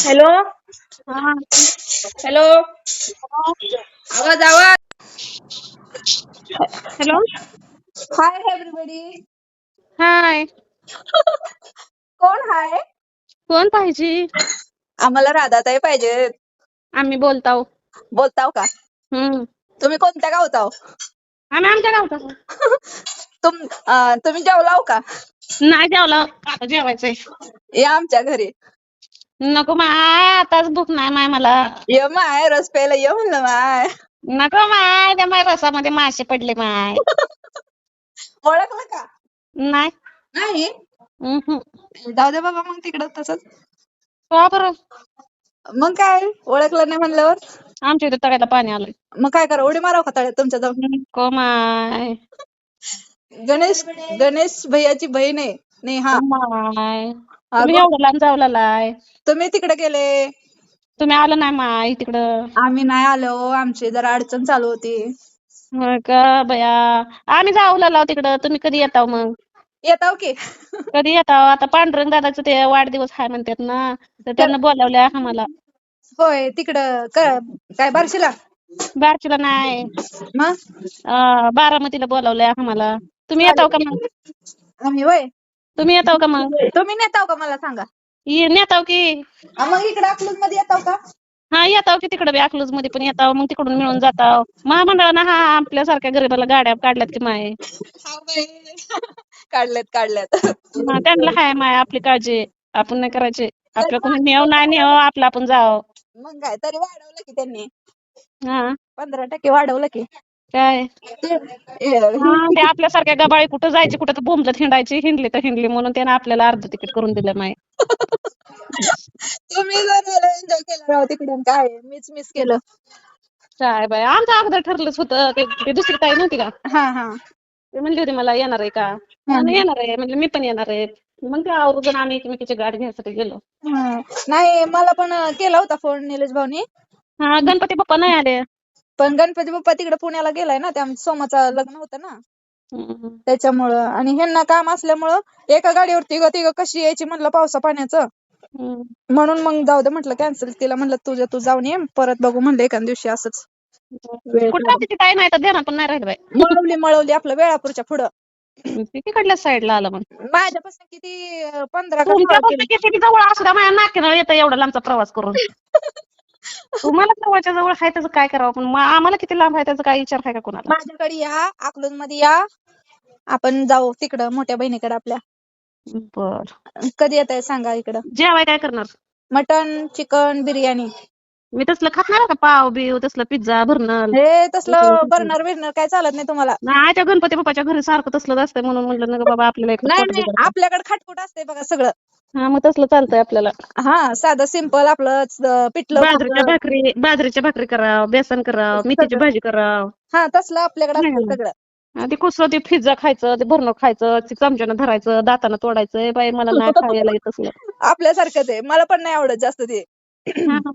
Hello? हा. Hello? आवाज आवाज. हॅलो? Hi everybody hi. कोण हाय? कोण पाहिजे? आम्हाला राधाताई पाहिजे आम्ही बोलताव. बोलताव का? हम्म. तुम्ही कोणत्या गावताव? आम्ही आमच्या गावचा तुम अं, तुम्ही जेवलाव का? नाही जेवला आता जेवायचंय. या आमच्या घरी. नको माय आताच भूक नाही माय मला. ये माय रस प्यायला ये म्हणलं माय. नको माय त्या माय रसामध्ये मासे पडले माय. ओळखलं का? नाही. नाही? उहुं. जाऊ दे बाबा मग तिकडं तसंच. का बरं? मग काय? ओळखलं नाही म्हणल्यावर? आमच्या इथे तळ्याला पाणी आलंय. मग काय करा उडी माराव का तळ्यात तुमच्या जाऊन नको माय. गणेश गणेश भैयाची बहीण आहे. नेहा माय. अगं. तुम्ही एवढं लांब जावलाय तुम्ही तिकडे गेले. तुम्ही आलं नाही माय तिकडं. आम्ही नाही आलो आमची जरा अडचण चालू होती. होय का? बया आम्ही जाऊ तिकडं. तुम्ही कधी येताव मग? येताव की. कधी येताव? आता पांडुरंग दादाचं ते वाढदिवस आहे म्हणतात ना तर त्यांना बोलावलंय आम्हाला. होय तिकडं क- काय बार्शीला? बारचीला नाही. मग? अं, बारामतीला बोलावलंय आम्हाला. तुम्ही येताव का मग? आम्ही होय. तुम्ही येताव का मग? तुम्ही नेताव का मला सांगा? ये नेताव की. मग इकडे अकलूजमध्ये येताव का? हा येताव की तिकडे बी अकलूजमध्ये पण येताव मग तिकडून मिळून जाताव. महामंडळानं हा आपल्यासारख्या गरीबाला गाड्या काढल्यात की माय. काढल्यात काढल्यात. हा, त्यांना हाय माय आपली काळजी आपण नाही करायची. आपल्या कोणी नेव नाही नेव आपलं आपण जाव. मग काय तरी वाढवलं की त्यांनी. हा. पंधरा टक्के वाढवलं की. काय? हा ते आपल्यासारख्या गबाळी कुठं जायची कुठं तर बोंबलत हिंडायची हिंडली तर हिंडली म्हणून त्यानं आपल्याला अर्ध तिकीट करून दिलं माय. तुम्ही जर एन्जॉय केलं राव तिकडून काय मीच मिस केलं. काय बाय आमचं अगोदर ठरलंच होतं ते ते दुसरी ताई नव्हती का? हा हा. ते म्हणली होती मला येणार आहे का? म्हणलं येणार आहे. म्हणजे मी पण येणार आहे. मग ते आवरून आम्ही एकमेकीची गाडी घ्यायसाठी गेलो. हा. नाही मला पण केला होता फोन निलेश भाऊनी. हा गणपती बाप्पा नाही आले. पण गणपती बाप्पा तिकडे पुण्याला गेलाय ना त्या सोमाचं लग्न होतं ना. त्याच्यामुळं आणि ह्यांना काम असल्यामुळं एका गाडीवर तिघ तिघ कशी यायची म्हणलं पावसा पाण्याचं. म्हणून मग जाऊ दे म्हटलं कॅन्सल तिला म्हणलं तुझ्या तू जाऊन ये परत बघू म्हणलं एका दिवशी असंच. नाही पण नाही राहिलं मळवली मळवली आपलं वेळापूरच्या पुढं. तिकडल्या साईडला आलं मग माझ्यापासून किती पंधरा जवळ असू द्या माझ्या येतं एवढा लांबचा प्रवास करून. तुम्हाला जवळच्या जवळ आहे त्याचं काय करावं? पण मग आम्हाला किती लांब आहे त्याचा काय विचार आहे का कोणाला? माझ्याकडे या अकलूजमध्ये या. आपण जाऊ तिकडं मोठ्या बहिणीकडे आपल्या. बर. कधी येत आहे सांगा इकडं. जेवाय काय करणार? Mutton chicken biryani. मी तसलं खात नाही बरं का? पाव बिव तसलं पिझ्झा भरणं हे तसलं बर्नर बिर्नर काय चालत नाही तुम्हाला. नाही त्या गणपती बाप्पाच्या घरी सारखं तसलंच असतंय म्हणून म्हणलं नका बाबा आपल्याला एक नाही नाही. आपल्याकडे खटखुट असते बघा सगळं. हा मग तसलं चालतंय आपल्याला हा साधं सिंपल आपलं पिठलं बाजरीच्या खोबरं. भाकरी बाजरीच्या भाकरी कराव बेसन कराव मेथीची भाजी कराव हा तसलं आपल्याकडे असतं नाही. सगळं ते कुसलं ते पिझ्झा खायचं ते भरणं खायचं ते चमच्यानं धरायचं दातानं तोडायचं बाई मला नाही खायला येत तसलं आपल्यासारखंच आहे मला पण नाही आवडत जास्त ते हा, हा.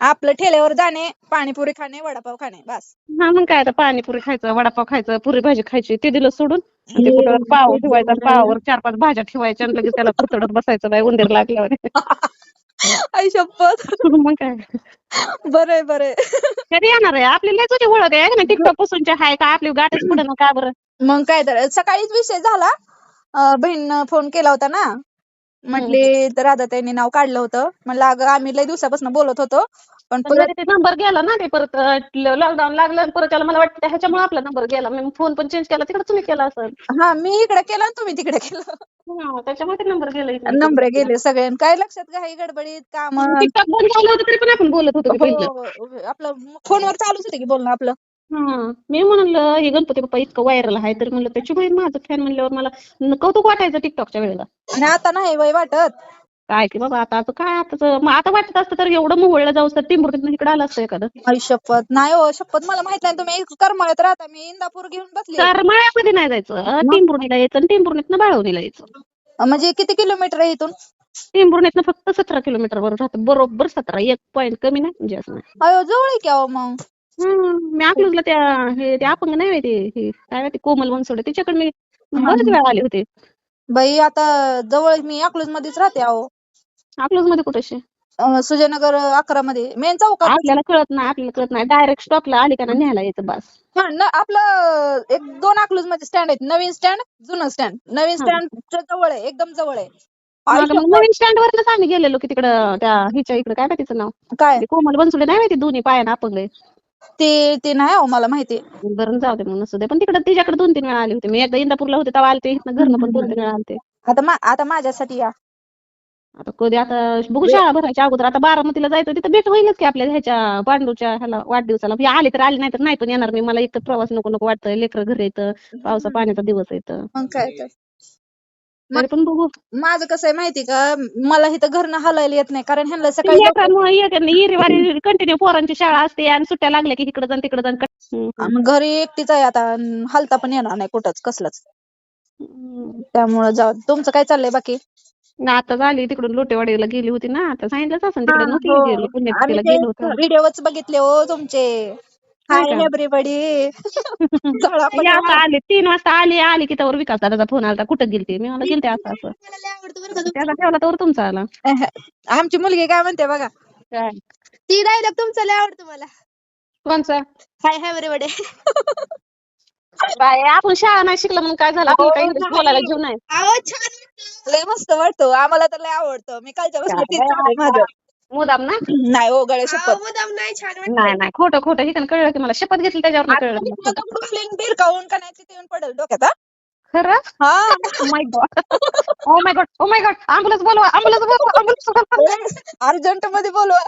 आपलं ठेल्यावर जाणे पाणीपुरी खाणे वडापाव खाणे बस. हा मग काय आता पाणीपुरी खायचं वडापाव खायचं पुरी भाजी खायची ते दिलं सोडून. आणि ते कुठं पाव ठेवायचा पावावर चार पाच भाज्या ठेवायच्या आणि लगेच त्याला कुरतडत बसायचं बाई उंदीर लागल्यावर. आई शपथ. मग काय? बरंय बरंय कधी येणार आहे? आपली लय तुझी ओळख आहे ना टिकटॉक पासूनची आहे का? आपली गाठच पुढे ना का बरं? मग काय तर सकाळीच विषय झाला. अं, बहिणीनं फोन केला होता ना? म्हटली तर राधाताईंनी नाव काढलं होतं. म्हणलं अगं आम्ही लय दिवसापासून बोलत होतो पण पण परत जरी ते नंबर गेला ना ते परत लॉकडाऊन लागलं आणि परत त्याला मला वाटतं ह्याच्यामुळे आपला नंबर गेला. मी फोन पण चेंज केला. तिकडे तुम्ही केला असेल. हा मी इकडे केलं आणि तुम्ही तिकडे केलं. हा, त्याच्यामुळे ते नंबर गेला इकडे. नंबर गेले सगळे. काय लक्षात घाई गडबडीत काम. टिकटॉक बंद झालं होतं तरी पण आपण बोलत होतो की पहिलं. आपलं फोनवर चालूच होते की बोलणं आपलं. हा मी म्हणलं हे गणपती बाप्पा इतकं व्हायरल आहे. तर म्हणलं त्याची बहीण माझं फॅन म्हणल्यावर मला न- कौतुक वाटायचं टिकटॉकच्या वेळेला. आणि आता नाही वय वाटत. काय की बाबा आता आता काय आता मग आता वाटत असतं तर एवढं मोहळलं जाऊ तर टिंबुर्तीत इकडे आलं असतं एखादं. आई शपथ. नाही हो शपथ मला माहीत नाही. तुम्ही करमळत राहता. मी इंदापूर घेऊन बसली तर मळ्यामध्ये नाही जायचं. टिंबुर्णीला यायचं आणि टिंबुर्णीतनं बाळवणीला यायचं. म्हणजे किती किलोमीटर आहे इथून? टिंबुर्णीतनं फक्त सतरा किलोमीटर वर राहतं. बरोबर सतरा. एक पॉईंट कमी नाही म्हणजे असं नाही. अयो जवळ आहे की अहो मग? मी अकलूजला त्या हे ते अपंग नाही होय ते हे काय माहिती कोमल बनसोडे तिच्याकडे मी बरेच वेळा आले होते. बाई आता जवळ मी अकलूज मध्येच राहते अहो. अकलूजमध्ये कुठे अं, सुजयनगर अकरा मध्ये. मेन चौकात. आपल्याला कळत नाही आपल्याला कळत नाही. डायरेक्ट स्टॉपला आली का ना न्यायला येतं बस. हा न आपलं एक दोन अकलूजमध्ये स्टँड आहेत. नवीन स्टँड जुनं स्टँड नवीन हा. स्टँड जवळ आहे एकदम जवळ आहे. मग आयुष्यात मग नवीन स्टँड वरच आम्ही गेलेलो की तिकडं त्या हिच्या इकडे. काय माहिती तिचं नाव? काय? ते कोमल बनसुडे नाही माहिती दोन्ही पायानं अपंग आहे. ते ते नाही हो मला माहिती. बरं जाऊ दे मग नसू दे. पण तिकडे तिच्याकडे दोन तीन वेळा आले होते. मी एकदा इंदापूरला होते तेव्हा आलते. इथनं घरनं पण दोन तीन वेळा आलते. आता मा आता माझ्यासाठी या. आता कधी आता बघू शाळा भरायच्या अगोदर. आता बारामतीला जायचं तिथं भेट होईलच की आपल्या ह्याच्या पांडूच्या ह्याला वाढदिवसाला. मी आले तर आले नाही तर नाही पण येणार. मी मला एक प्रवास नको नको वाटतंय लेकरं घरी येतं पावसा पाण्याचा दिवस येतं. मग काय तर. तरी पण बघू. माझं कसं आहे माहिती का मला इथं घरनं हलायला येत नाही कारण ह्यांना सकाळी कंटिन्यू पोरांची शाळा असते आणि सुट्ट्या लागल्या की इकडे जाण तिकडे जाण आणि घरी एकटीच आहे आता अन हलता पण येणार नाही कुठंच कसलंच. त्यामुळं जाऊ तुमचं काय चाललंय बाकी? ना आता झाली तिकडून लोटेवाडीला गेली होती ना आता सांगितलंच असं तिकडे नव्हती हो. गेली पुण्यतिथीला आम्ही गेलो होतो. व्हिडिओच बघितले हो तुमचे. हाय? एव्हरीबडी आले तीन वाजता आली आली की त्यावर विकास दादाचा फोन आला कुठं गेलती? मी मला गेलते असं असं. त्याला ठेवला तर तुमचा आला. आमची मुलगी काय म्हणते बघा? काय? ती डायलॉग तुमचा लय आवडतो मला. कोणचा? हाय एव्हरीबडी बाय आपण शाळा नाही शिकलं म्हणून काय झालं? आपल्याला काही इंग्लिश. बोलायला जीव नाही. लय मस्त वाटतो. आम्हाला तर लय आवडतं. मी कालच्या माझं मुदाम ना? नाही हो गळे शपथ नाही नाही खोटं खोटं. हे कळलं की मला शपथ घेतली त्याच्यावर कळलं. मला. फ्लिंग बिरकावून का नाही तिथे येऊन पडेल डोक्यात हा? खरं? हा. ओ my god oh my god oh my god ambulance बोलवा अँब्युलन्स बोलवा अँब्युलन्स बोलवा. अर्जंटमध्ये बोलवा.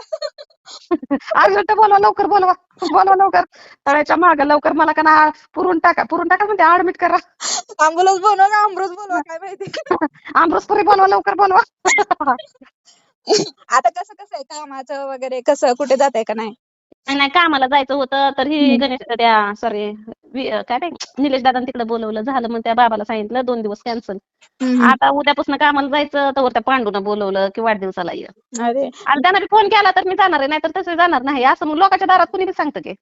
अर्जंट बोलवा लवकर बोलवा. बोलवा लवकर. तळ्याच्या माग लवकर मला का ना पुरून टाका पुरून टाका म्हणते ऍडमिट करा. अँब्युलन्स बोलवा का अमृत बोलवा काय माहिती. अमृतपुरी बोलवा लवकर बोलवा. आता कसं कसं आहे कामाचं वगैरे कसं कुठे जात आहे का नाही? नाही कामाला जायचं होतं तर ही गणेश त्या सॉरी काय ते निलेश दादा तिकडे बोलवलं. झालं मग त्या बाबाला सांगितलं दोन दिवस कॅन्सल आता उद्यापासून कामाला जायचं तर त्या पांडूनं बोलवलं की वाढदिवसाला ये. आणि त्यानं फोन केला तर मी जाणार आहे नाहीतर तसं जाणार नाही. असं मग लोकांच्या दारात कुणी सांगतं की.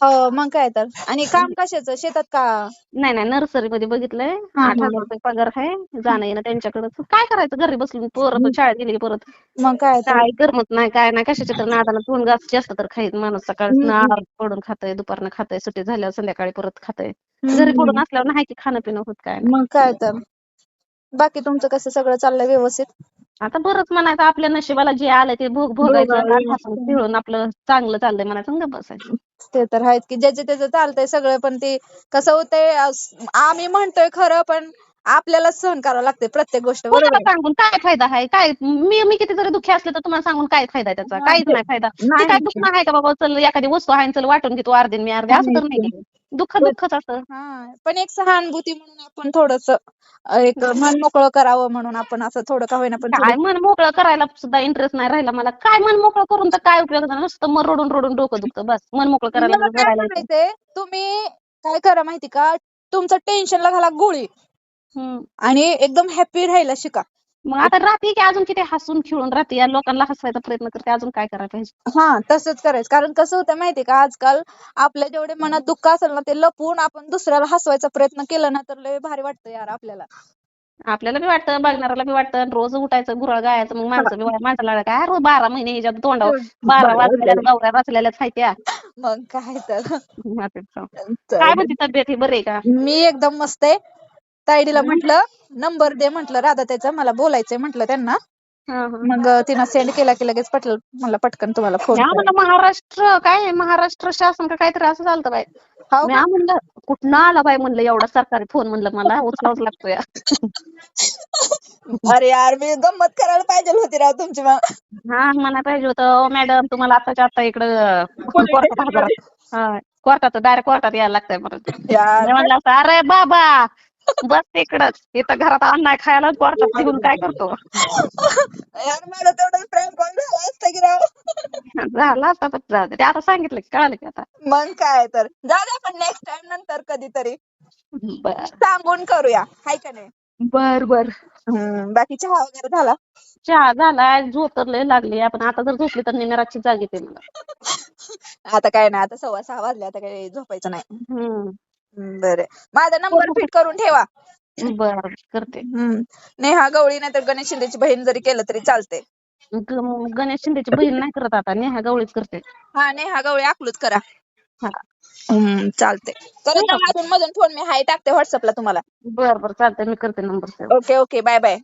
हो मग काय तर. आणि काम कशाचं? शेतात का? नाही नाही नर्सरी मध्ये बघितलंय आठ हजार रुपये पगार आहे. जाणं येणं त्यांच्याकडे काय करायचं? घरी बसून पोरं शाळेत गेली परत. मग काय काय करमत नाही काय नाही. कशाच्या तर नादाला दोन घास जास्त तर खाईत माणूस. सकाळी पडून खातंय दुपारनं खातंय. सुट्टी झाल्यावर संध्याकाळी परत खातंय घरी पडून असल्यावर नाही की खाणं पिणं होत काय नाही. मग काय तर. बाकी तुमचं कसं? सगळं चाललंय व्यवस्थित? आता बरंच म्हणायचं आपल्या नशिबाला जे आलंय ते भोग भोगायचं. भोगायचं. आणि हसून खेळून आपलं चांगलं चाललंय म्हणायचं गप्प बसायचं. ते तर आहेत की ज्याचे त्याचं चालतंय सगळं पण ते कसं होतंय अस- आम्ही म्हणतोय खरं पण आपल्याला सहन करावं लागते प्रत्येक गोष्ट कोणाला? सांगून काय फायदा आहे? काय? मी मी किती जरी दुःखी असले तर तुम्हाला सांगून काय फायदा आहे त्याचा? काहीच नाही फायदा. ते काय दुःख आहे का बाबा? चल एखादी वस्तू आहे चल वाटून घेतो अर्धे मी अर्धे. असं तर नाही. दुःख दुःखच असतं. हा पण एक सहानुभूती म्हणून आपण थोडस एक मन मोकळं करावं म्हणून आपण असं थोडं का होईना पण काय मन मोकळं करायला सुद्धा इंटरेस्ट नाही राहिला मला. काय मन मोकळं करून तर काय उपयोग झाला नुसतं मग रडून रडून डोकं दुखतं बस. मन मोकळं करायला मला काय रडायला येतं. म्हणायचंय तुम्ही काय करा माहिती का? तुमचं टेन्शनला घाला गोळी. हम्म. आणि एकदम हॅपी राहायला शिका. मग आता राहते की अजून किती हसून खेळून राहते. या लोकांना हसवायचा प्रयत्न करते. अजून काय करायला पाहिजे? हा तसंच करायचं. कारण कसं होतं माहितीये का? आजकाल आपल्या जेवढे मनात दुःख असेल ना ते लपवून आपण दुसऱ्याला हसवायचा प्रयत्न केला ना तर लय भारी वाटतं यार आपल्याला. आपल्याला बी वाटतं बघणाऱ्याला बी वाटतं. आणि रोज उठायचं गुराळ गायचं मग माणसं बी माणसाला काय रोज बारा महिने ह्याच्यात तोंडावर बारा वाजलेल्या गवऱ्या वाचलेल्याच आहेत त्या. मग काय तर. काय म्हणते तब्येत? ही बरी आहे का? मी एकदम मस्त आहे. तायडीला म्हंटल नंबर दे म्हंटल राधा त्याचा मला बोलायचंय म्हंटल त्यांना. मग तिनं सेंड केला की लगेच पटलं मला पटकन तुम्हाला फोन म्हणलं महाराष्ट्र काय महाराष्ट्र शासन का काहीतरी असं चालतं बाई. हो म्हणलं कुठनं आला बाई? म्हणलं एवढा सरकारी फोन म्हणलं मला उचलावच लागतो या अरे यार मी गंमत करायला पाहिजे होती राव तुमची मग. हा म्हणा पाहिजे होतं. मॅडम तुम्हाला आताच्या आता इकडं कोर्टात डायरेक्ट कोर्टात यायला लागतंय परत. यार मी म्हणलं अरे बाबा बस तिकडच इथं घरात अन्न खायला कोर्टात निघून काय करतो? यार मला तेवढं प्रेम कॉल झाला असता की राव? झालं असता तर जाऊ दे. ते आता सांगितलं की कळालं की आता. मग काय तर. जाऊ दे आपण नेक्स्ट टाइम नंतर कधीतरी. बर. सांगून करूया. हाय का नाही? बर बर. हम्म, बाकी चहा वगैरे झाला? चहा झाला. झोप तर लय लागली. आपण आता जर झोपली तर नेहमी रातची जाग येते मला. आता काय नाही. आता सव्वा सहा वाजले. आता काही झोपायचं नाही. हम्म, बरं. माझा नंबर फिट करून ठेवा. बर करते. हम्म. नेहा गवळी नाहीतर गणेश शिंदेची बहीण जरी केलं तरी चालते ग- गणेश शिंदेची बहीण नाही करत आता. नेहा गवळीच करते. हा नेहा गवळे अकलूच करा. हा. हम्म चालते करत अजून मधून फोन मी हाय टाकते व्हॉट्सअपला तुम्हाला. बर बर. चालतंय मी करते number okay okay. Bye. Bye bye.